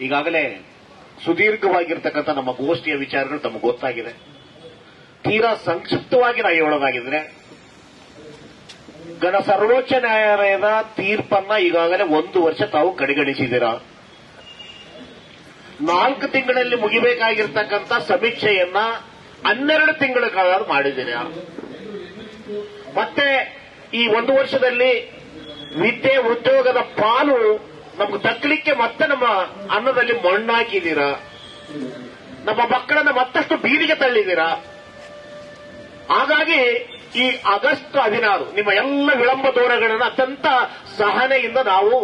ಈಗಾಗಲೇ ಸುದೀರ್ಘವಾಗಿರ್ತಕ್ಕಂಥ ನಮ್ಮ ಗೋಷ್ಠಿಯ ವಿಚಾರಗಳು ತಮಗೆ ಗೊತ್ತಾಗಿದೆ. ತೀರಾ ಸಂಕ್ಷಿಪ್ತವಾಗಿ ನಾ ಹೇಳೋದಾಗಿದ್ರೆ, ಗಣ ಸರ್ವೋಚ್ಚ ನ್ಯಾಯಾಲಯದ ತೀರ್ಪನ್ನ ಈಗಾಗಲೇ ಒಂದು ವರ್ಷ ತಾವು ಕಡೆಗಣಿಸಿದ್ದೀರಾ? ನಾಲ್ಕು ತಿಂಗಳಲ್ಲಿ ಮುಗಿಬೇಕಾಗಿರ್ತಕ್ಕಂಥ ಸಮೀಕ್ಷೆಯನ್ನ ಹನ್ನೆರಡು ತಿಂಗಳ ಕಾಲ ಮಾಡಿದ್ದೀರಾ? ಮತ್ತೆ ಈ ಒಂದು ವರ್ಷದಲ್ಲಿ ವಿದ್ಯೆ ಉದ್ಯೋಗದ ಪಾಲು ನಮ್ಗೆ ತಕ್ಕಲಿಕ್ಕೆ ಮತ್ತೆ ನಮ್ಮ ಅನ್ನದಲ್ಲಿ ಮಣ್ಣಾಕಿದ್ದೀರಾ ನಮ್ಮ ಮಕ್ಕಳನ್ನ ಮತ್ತಷ್ಟು ಬೀದಿಗೆ ತಳ್ಳಿದ್ದೀರಾ? ಹಾಗಾಗಿ ಈ ಆಗಸ್ಟ್ ಹದಿನಾರು ನಿಮ್ಮ ಎಲ್ಲ ವಿಳಂಬ ದೂರಗಳನ್ನು ಅತ್ಯಂತ ಸಹನೆಯಿಂದ ನಾವು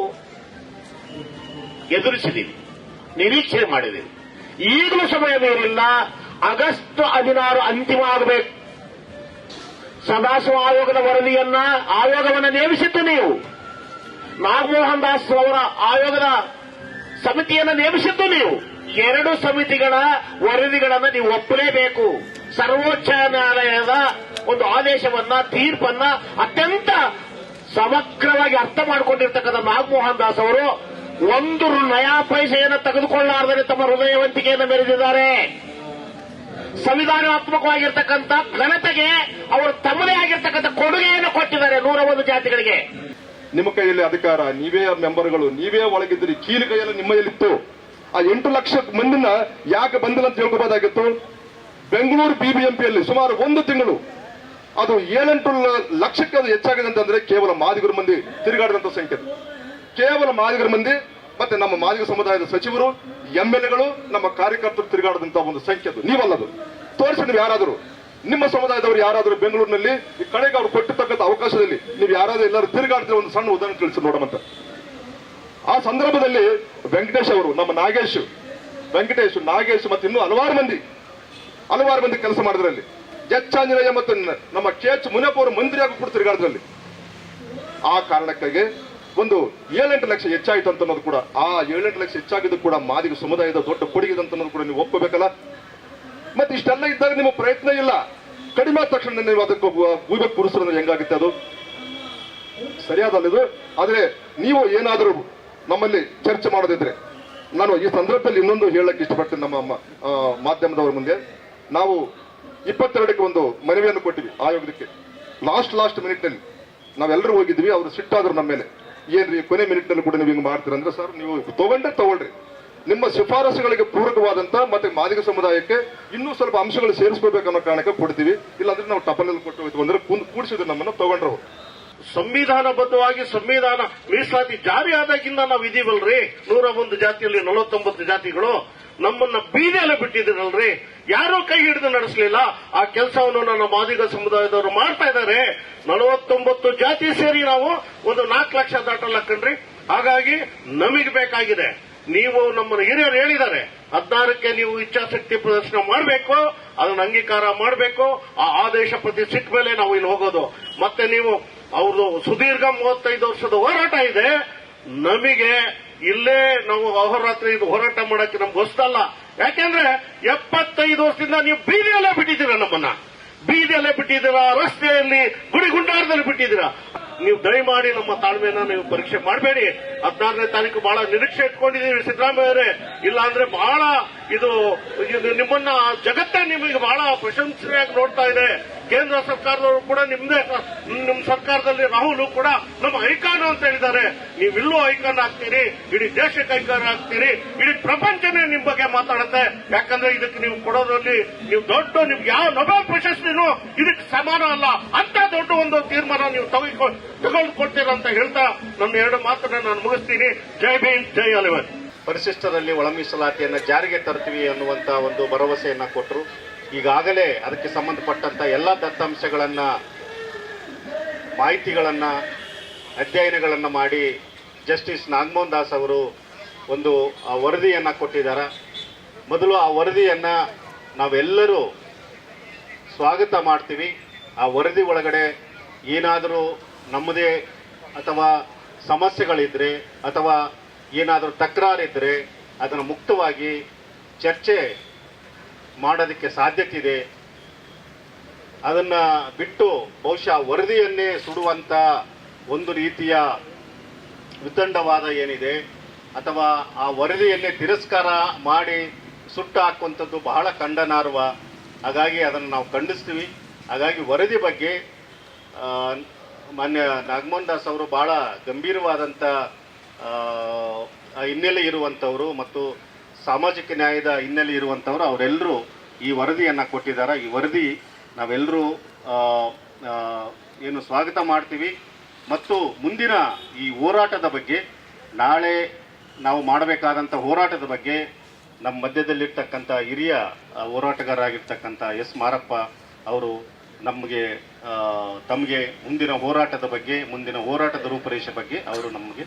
ಎದುರಿಸಿದ್ದೀವಿ ನಿರೀಕ್ಷೆ ಮಾಡಿದ್ದೀವಿ ಈಗಲೂ ಸಮಯ ಬೇರಿಲ್ಲ ಆಗಸ್ಟ್ ಹದಿನಾರು ಅಂತಿಮ ಆಗಬೇಕು. ಸದಾಶಿವ ಆಯೋಗದ ವರದಿಯನ್ನ ಆಯೋಗವನ್ನು ನೇಮಿಸಿದ್ದು ನೀವು. ನಾಗಮೋಹನ್ ದಾಸ್ ಅವರ ಆಯೋಗದ ಸಮಿತಿಯನ್ನು ನೇಮಿಸಿದ್ದು ನೀವು. ಎರಡು ಸಮಿತಿಗಳ ವರದಿಗಳನ್ನು ನೀವು ಒಪ್ಪಲೇಬೇಕು. ಸರ್ವೋಚ್ಚ ನ್ಯಾಯಾಲಯದ ಒಂದು ಆದೇಶವನ್ನ, ತೀರ್ಪನ್ನ ಅತ್ಯಂತ ಸಮಗ್ರವಾಗಿ ಅರ್ಥ ಮಾಡಿಕೊಂಡಿರ್ತಕ್ಕಂಥ ನಾಗಮೋಹನ್ ದಾಸ್ ಅವರು ಒಂದು ನಯಾ ಪೈಸೆಯನ್ನು ತೆಗೆದುಕೊಳ್ಳಲಾರದೇ ತಮ್ಮ ಹೃದಯವಂತಿಕೆಯನ್ನು ಮೆರೆದಿದ್ದಾರೆ. ಸಂವಿಧಾನಾತ್ಮಕವಾಗಿರ್ತಕ್ಕಂಥ ಘನತೆಗೆ ಅವರು ತಮ್ಮದೇ ಆಗಿರ್ತಕ್ಕಂಥ ಕೊಡುಗೆಯನ್ನು ಕೊಟ್ಟಿದ್ದಾರೆ ನೂರ ಒಂದು ಜಾತಿಗಳಿಗೆ. ನಿಮ್ಮ ಕೈಯಲ್ಲಿ ಅಧಿಕಾರ, ನೀವೇ ಮೆಂಬರ್ಗಳು, ನೀವೇ ಒಳಗಿದ್ದೀರಿ ಕೀಲು ನಿಮ್ಮ ನಿಮ್ಮಲ್ಲಿತ್ತು ಆ ಎಂಟು ಲಕ್ಷ ಮಂದಿನ ಯಾಕೆ ಬಂದಿಲ್ಲ ಅಂತ ಹೇಳ್ಕೋಬಹುದಾಗಿತ್ತು ಬೆಂಗಳೂರು ಬಿಬಿಎಂಪಿಯಲ್ಲಿ ಸುಮಾರು ಒಂದು ತಿಂಗಳು, ಅದು ಏಳೆಂಟು ಲಕ್ಷಕ್ಕೆ ಅದು ಹೆಚ್ಚಾಗಿದೆ ಅಂತಂದ್ರೆ ಕೇವಲ ಮಾದಿಗರ ಮಂದಿ ತಿರುಗಾಡಿದಂತ ಸಂಖ್ಯೆ. ಕೇವಲ ಮಾದಿಗರ ಮಂದಿ, ಮತ್ತೆ ನಮ್ಮ ಮಾದಿಗ ಸಮುದಾಯದ ಸಚಿವರು, ಎಂ ಎಲ್ ಎಗಳು, ನಮ್ಮ ಕಾರ್ಯಕರ್ತರು ತಿರುಗಾಡದಂತ ಒಂದು ಸಂಖ್ಯೆ ಅದು. ನೀವಲ್ಲದು. ತೋರಿಸಿ ನೀವು ಯಾರಾದರೂ. ನಿಮ್ಮ ಸಮುದಾಯದವರು ಯಾರಾದರೂ ಬೆಂಗಳೂರಿನಲ್ಲಿ ಈ ಕಡೆಗೆ ಅವ್ರು ಕೊಟ್ಟಿರ್ತಕ್ಕಂಥ ಅವಕಾಶದಲ್ಲಿ ನೀವು ಯಾರಾದ್ರೂ ಎಲ್ಲರೂ ತಿರುಗಾಡ್ತಿರೋ ಒಂದು ಸಣ್ಣ ಉದಾಹರಣೆ ತಿಳಿಸಿ ನೋಡಮಂತ ಆ ಸಂದರ್ಭದಲ್ಲಿ ವೆಂಕಟೇಶ್ ಅವರು, ನಮ್ಮ ನಾಗೇಶ್, ವೆಂಕಟೇಶ್, ನಾಗೇಶ್ ಮತ್ತು ಇನ್ನೂ ಹಲವಾರು ಮಂದಿ ಹಲವಾರು ಮಂದಿ ಕೆಲಸ ಮಾಡಿದ್ರಲ್ಲಿ. ಎಚ್ ಆಂಜನೇಯ ಮತ್ತು ನಮ್ಮ ಕೆ ಎಚ್ ಮುನಿಯಪ್ಪ ಅವರು ಮಂತ್ರಿಯಾಗಿ ಕೂಡ ತಿರುಗಾಡಿದ್ರಲ್ಲಿ. ಆ ಕಾರಣಕ್ಕಾಗಿ ಒಂದು ಏಳೆಂಟು ಲಕ್ಷ ಹೆಚ್ಚಾಯಿತು ಅಂತ ಅನ್ನೋದು ಕೂಡ, ಆ ಏಳೆಂಟು ಲಕ್ಷ ಹೆಚ್ಚಾಗಿದ್ದು ಕೂಡ ಮಾದಿಗ ಸಮುದಾಯದ ದೊಡ್ಡ ಕೊಡುಗೆ ಅಂತ ಅನ್ನೋದು ಕೂಡ ನೀವು ಒಪ್ಪಬೇಕಲ್ಲ ಮತ್ತೆ ಇಷ್ಟೆಲ್ಲ ಇದ್ದಾಗ ನಿಮ್ಮ ಪ್ರಯತ್ನ ಇಲ್ಲ. ಕಡಿಮೆ ತಕ್ಷಣ ನೀವು ಅದಕ್ಕೆ ಭೂಬೇಕು ಪುರುಷರು ಹೆಂಗಾಗುತ್ತೆ ಅದು? ಸರಿಯಾದಲ್ಲ ಇದು? ಆದ್ರೆ ನೀವು ಏನಾದರೂ ನಮ್ಮಲ್ಲಿ ಚರ್ಚೆ ಮಾಡೋದಿದ್ರೆ, ನಾನು ಈ ಸಂದರ್ಭದಲ್ಲಿ ಇನ್ನೊಂದು ಹೇಳಕ್ಕೆ ಇಷ್ಟಪಡ್ತೀನಿ ನಮ್ಮ ಮಾಧ್ಯಮದವ್ರ ಮುಂದೆ. ನಾವು ಇಪ್ಪತ್ತೆರಡಕ್ಕೆ ಒಂದು ಮನವಿಯನ್ನು ಕೊಟ್ಟಿವಿ ಆಯೋಗಕ್ಕೆ. ಲಾಸ್ಟ್ ಲಾಸ್ಟ್ ಮಿನಿಟ್ನಲ್ಲಿ ನಾವೆಲ್ಲರೂ ಹೋಗಿದ್ವಿ, ಅವರು ಸಿಟ್ಟಾದ್ರು ನಮ್ಮ ಮೇಲೆ. ಏನ್ರಿ, ಕೊನೆ ಮಿನಿಟ್ನಲ್ಲಿ ಕೂಡ ನೀವು ಹಿಂಗ್ ಮಾಡ್ತೀರಂದ್ರೆ ಸರ್, ನೀವು ತಗೊಂಡ್ರೆ ತಗೊಳ್ರಿ. ನಿಮ್ಮ ಶಿಫಾರಸುಗಳಿಗೆ ಪೂರಕವಾದಂತ ಮತ್ತೆ ಮಾದಿಗ ಸಮುದಾಯಕ್ಕೆ ಇನ್ನೂ ಸ್ವಲ್ಪ ಅಂಶಗಳು ಸೇರಿಸ್ಕೋಬೇಕನ್ನೋ ಕಾರಣಕ್ಕೆ ಕೊಡ್ತೀವಿ. ಇಲ್ಲಾಂದ್ರೆ ನಾವು ಟಪನಲ್ಲಿ ಕೊಟ್ಟು ಅಂದ್ರೆ ಕೂಡಿಸಿದ್ರು ನಮ್ಮನ್ನು ತಗೊಂಡ್ರು. ಸಂವಿಧಾನ ಸಂವಿಧಾನಬದ್ಧವಾಗಿ ಸಂವಿಧಾನ ಮೀಸಲಾತಿ ಜಾರಿ ಆದಾಗಿಂದ ನಾವು ಇದೀವಲ್ರಿ? ನೂರ ಒಂದು ಜಾತಿಯಲ್ಲಿ ನಲವತ್ತೊಂಬತ್ತು ಜಾತಿಗಳು ನಮ್ಮನ್ನ ಬೀದಿಯಲ್ಲಿ ಬಿಟ್ಟಿದ್ದೀರಲ್ರಿ ಯಾರೂ ಕೈ ಹಿಡಿದು ನಡೆಸಲಿಲ್ಲ. ಆ ಕೆಲಸವನ್ನು ನನ್ನ ಮಾದಿಗ ಸಮುದಾಯದವರು ಮಾಡ್ತಾ ಇದ್ದಾರೆ. ನಲವತ್ತೊಂಬತ್ತು ಜಾತಿ ಸೇರಿ ನಾವು ಒಂದು ನಾಲ್ಕು ಲಕ್ಷ ದಾಟಲ್ಲ ಕಣ್ರಿ? ಹಾಗಾಗಿ ನಮಗೆ ಬೇಕಾಗಿದೆ. ನೀವು ನಮ್ಮನ್ನು ಹಿರಿಯರು ಹೇಳಿದ್ದಾರೆ ಹದಿನಾರಕ್ಕೆ ನೀವು ಇಚ್ಛಾಶಕ್ತಿ ಪ್ರದರ್ಶನ ಮಾಡಬೇಕು, ಅದನ್ನು ಅಂಗೀಕಾರ ಮಾಡಬೇಕು, ಆ ಆದೇಶ ಪ್ರತಿ ಸಿಕ್ಕ ಮೇಲೆ ನಾವು ಇಲ್ಲಿ ಹೋಗೋದು. ಮತ್ತೆ ನೀವು ಅವ್ರದ್ದು ಸುದೀರ್ಘ ಮೂವತ್ತೈದು ವರ್ಷದ ಹೋರಾಟ ಇದೆ, ನಮಗೆ ಇಲ್ಲೇ ನಾವು ಅಹೋರಾತ್ರಿ ಇದು ಹೋರಾಟ ಮಾಡಕ್ಕೆ ನಮ್ಗೆ ಗೊತ್ತಲ್ಲ ಯಾಕೆಂದ್ರೆ ಎಪ್ಪತ್ತೈದು ವರ್ಷದಿಂದ ನೀವು ಬೀದಿಯಲ್ಲೇ ಬಿಟ್ಟಿದ್ದೀರಾ ನಮ್ಮನ್ನ. ಬೀದಿಯಲ್ಲೇ ಬಿಟ್ಟಿದ್ದೀರಾ, ರಸ್ತೆಯಲ್ಲಿ ಗುಡಿಗುಂಡಾರದಲ್ಲಿ ಬಿಟ್ಟಿದ್ದೀರಾ. ನೀವು ದಯಮಾಡಿ ನಮ್ಮ ತಾಳ್ಮೆಯನ್ನ ನೀವು ಪರೀಕ್ಷೆ ಮಾಡಬೇಡಿ. ಹದಿನಾರನೇ ತಾರೀಕು ಬಹಳ ನಿರೀಕ್ಷೆ ಇಟ್ಕೊಂಡಿದ್ದೀವಿ ಸಿದ್ದರಾಮಯ್ಯ ಅವರೇ. ಇಲ್ಲ ಅಂದ್ರೆ ಬಹಳ ಇದು ನಿಮ್ಮನ್ನ ಜಗತ್ತೇ ನಿಮಗೆ ಬಹಳ ಪ್ರಶಂಸೆಯಾಗಿ ನೋಡ್ತಾ ಇದೆ. ಕೇಂದ್ರ ಸರ್ಕಾರದವರು ಕೂಡ ನಿಮ್ದೇ ನಿಮ್ಮ ಸರ್ಕಾರದಲ್ಲಿ ರಾಹುಲ್ ಕೂಡ ನಮ್ಮ ಐಕಾನ್ ಅಂತ ಹೇಳಿದ್ದಾರೆ. ನೀವಿಲ್ಲೂ ಐಕಾನ್ ಆಗ್ತೀರಿ, ಇಡೀ ದೇಶಕ್ಕೆ ಐಕಾನ್ ಆಗ್ತೀರಿ, ಇಡೀ ಪ್ರಪಂಚನೇ ನಿಮ್ ಬಗ್ಗೆ ಮಾತಾಡುತ್ತೆ. ಯಾಕಂದ್ರೆ ಇದಕ್ಕೆ ನೀವು ಕೊಡೋದ್ರಲ್ಲಿ ನೀವು ದೊಡ್ಡ, ನಿಮ್ಗೆ ಯಾವ ನೊಬೆಲ್ ಪ್ರಶಸ್ತಿನೂ ಇದಕ್ಕೆ ಸಮಾನ ಅಲ್ಲ. ಅಂತ ದೊಡ್ಡ ಒಂದು ತೀರ್ಮಾನ ನೀವು ತೆಗೆದುಕೊ ತೆಗೆದುಕೊಳ್ತೀರಾ ಅಂತ ಹೇಳ್ತಾ ನನ್ನ ಎರಡು ಮಾತನ್ನ ನಾನು ಮುಗಿಸ್ತೀನಿ. ಜೈ ಭೀಮ್, ಜೈ ಅಲಿವನ್ ಪರಿಶಿಷ್ಟರಲ್ಲಿ ಒಳ ಮೀಸಲಾತಿಯನ್ನು ಜಾರಿಗೆ ತರ್ತೀವಿ ಅನ್ನುವಂಥ ಒಂದು ಭರವಸೆಯನ್ನು ಕೊಟ್ಟರು ಈಗಾಗಲೇ ಅದಕ್ಕೆ ಸಂಬಂಧಪಟ್ಟಂಥ ಎಲ್ಲ ದತ್ತಾಂಶಗಳನ್ನು, ಮಾಹಿತಿಗಳನ್ನು, ಅಧ್ಯಯನಗಳನ್ನು ಮಾಡಿ ಜಸ್ಟಿಸ್ ನಾಗಮೋಹನ್ ದಾಸ್ ಅವರು ಒಂದು, ಆ ವರದಿಯನ್ನು ಕೊಟ್ಟಿದ್ದಾರೆ. ಮೊದಲು ಆ ವರದಿಯನ್ನು ನಾವೆಲ್ಲರೂ ಸ್ವಾಗತ ಮಾಡ್ತೀವಿ. ಆ ವರದಿ ಒಳಗಡೆ ಏನಾದರೂ ನಮ್ಮದೇ ಅಥವಾ ಸಮಸ್ಯೆಗಳಿದ್ದರೆ ಅಥವಾ ಏನಾದರೂ ತಕರಾರಿದ್ದರೆ ಅದನ್ನು ಮುಕ್ತವಾಗಿ ಚರ್ಚೆ ಮಾಡೋದಕ್ಕೆ ಸಾಧ್ಯತೆ ಇದೆ ಅದನ್ನು ಬಿಟ್ಟು ಬಹುಶಃ ವರದಿಯನ್ನೇ ಸುಡುವಂಥ ಒಂದು ರೀತಿಯ ವಿತಂಡವಾದ ಏನಿದೆ ಅಥವಾ ಆ ವರದಿಯನ್ನೇ ತಿರಸ್ಕಾರ ಮಾಡಿ ಸುಟ್ಟು ಹಾಕುವಂಥದ್ದು ಬಹಳ ಖಂಡನಾರ್ಹ ಹಾಗಾಗಿ ಅದನ್ನು ನಾವು ಖಂಡಿಸ್ತೀವಿ. ಹಾಗಾಗಿ ವರದಿ ಬಗ್ಗೆ ಮಾನ್ಯ ನಾಗಮೋಹನ್ ದಾಸ್ ಅವರು ಭಾಳ ಗಂಭೀರವಾದಂಥ ಹಿನ್ನೆಲೆ ಇರುವಂಥವರು ಮತ್ತು ಸಾಮಾಜಿಕ ನ್ಯಾಯದ ಹಿನ್ನೆಲೆ ಇರುವಂಥವರು ಅವರೆಲ್ಲರೂ ಈ ವರದಿಯನ್ನು ಕೊಟ್ಟಿದ್ದಾರೆ. ಈ ವರದಿ ನಾವೆಲ್ಲರೂ ಏನು ಸ್ವಾಗತ ಮಾಡ್ತೀವಿ. ಮತ್ತು ಮುಂದಿನ ಈ ಹೋರಾಟದ ಬಗ್ಗೆ ನಾಳೆ ನಾವು ಮಾಡಬೇಕಾದಂಥ ಹೋರಾಟದ ಬಗ್ಗೆ ನಮ್ಮ ಮಧ್ಯದಲ್ಲಿರ್ತಕ್ಕಂಥ ಹಿರಿಯ ಹೋರಾಟಗಾರರಾಗಿರ್ತಕ್ಕಂಥ ಎಸ್ ಮಾರಪ್ಪ ಅವರು ನಮಗೆ ತಮಗೆ ಮುಂದಿನ ಹೋರಾಟದ ಬಗ್ಗೆ, ಮುಂದಿನ ಹೋರಾಟದ ರೂಪರೇಷೆ ಬಗ್ಗೆ ಅವರು ನಮಗೆ